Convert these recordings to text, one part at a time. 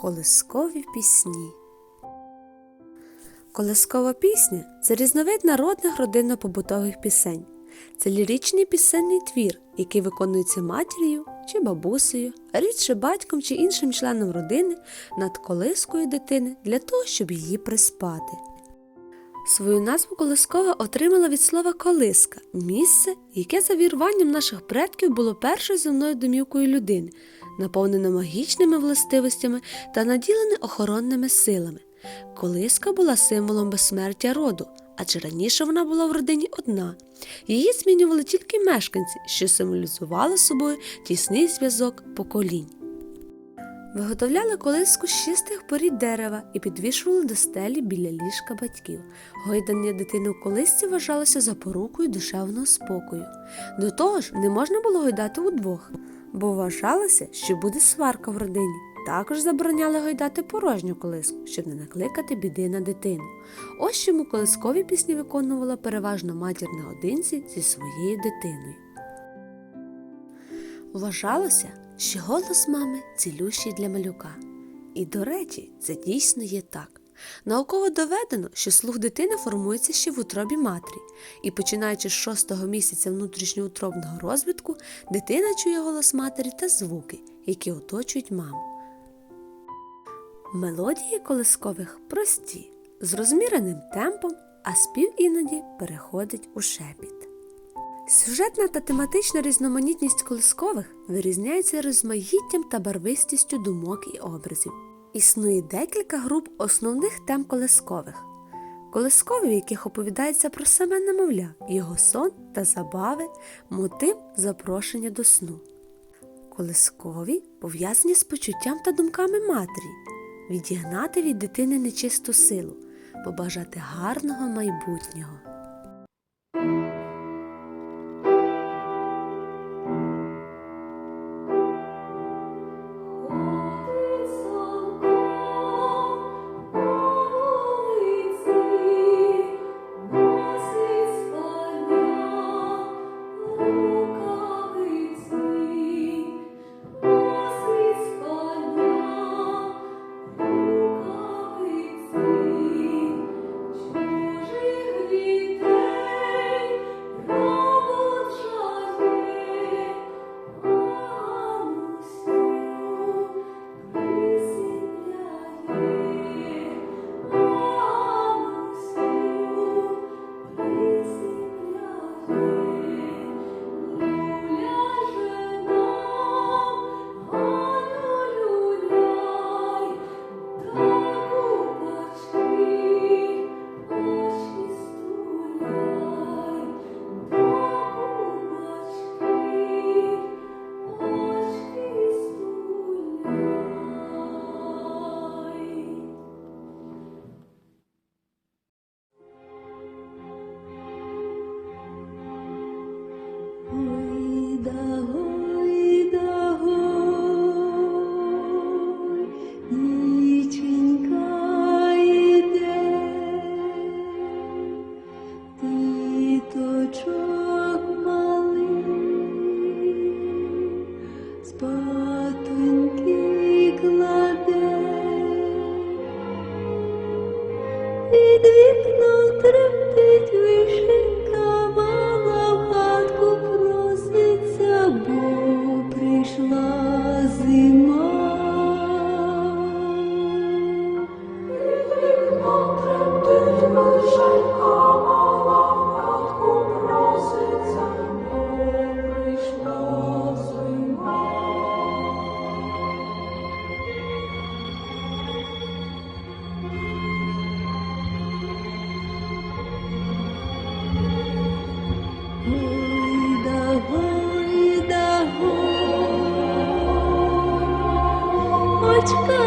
Колискові пісні. Колискова пісня це різновид народних родинно-побутових пісень. Це ліричний пісенний твір, який виконується матір'ю чи бабусею, рідше батьком чи іншим членом родини над колискою дитини для того, щоб її приспати. Свою назву колискова отримала від слова колиска місце, яке за віруванням наших предків було першою земною домівкою людини, наповнене магічними властивостями та наділене охоронними силами. Колиска була символом безсмертя роду, адже раніше вона була в родині одна. Її змінювали тільки мешканці, що символізували собою тісний зв'язок поколінь. Виготовляли колиску з чистих порід дерева і підвішували до стелі біля ліжка батьків. Гойдання дитини у колисці вважалося запорукою душевного спокою. До того ж, не можна було гойдати удвох, бо вважалося, що буде сварка в родині. Також забороняли гойдати порожню колиску, щоб не накликати біди на дитину. Ось чому колискові пісні виконувала переважно матір наодинці зі своєю дитиною. Вважалося, що голос мами цілющий для малюка. І, до речі, це дійсно є так. Науково доведено, що слух дитини формується ще в утробі матері, і починаючи з шостого місяця внутрішньоутробного розвитку, дитина чує голос матері та звуки, які оточують маму. Мелодії колискових прості, з розміреним темпом, а спів іноді переходить у шепіт. Сюжетна та тематична різноманітність колискових вирізняється розмаїттям та барвистістю думок і образів. Існує декілька груп основних тем колискових. Колискові, в яких оповідається про саме немовля, його сон та забави, мотив запрошення до сну. Колискові пов'язані з почуттям та думками матері, відігнати від дитини нечисту силу, побажати гарного майбутнього. to go.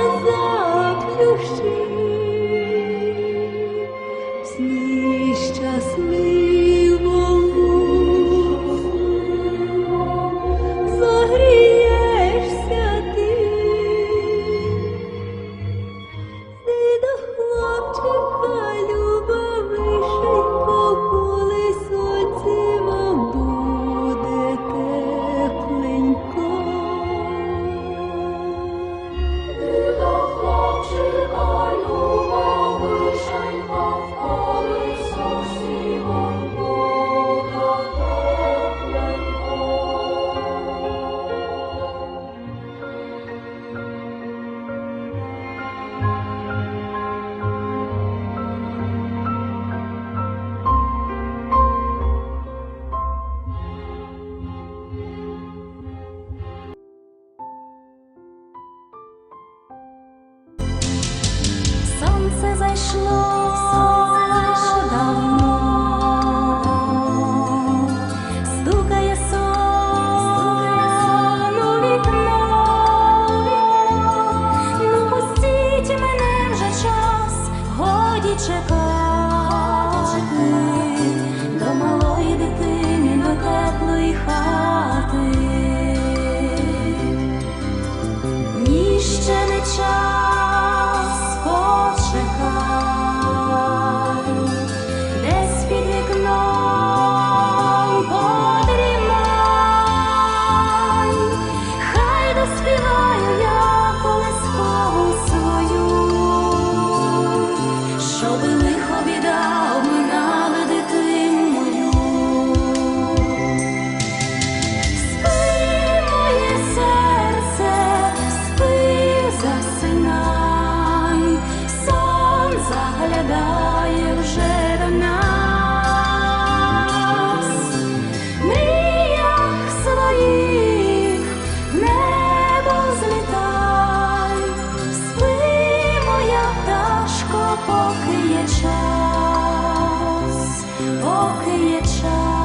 check on 黑夜长。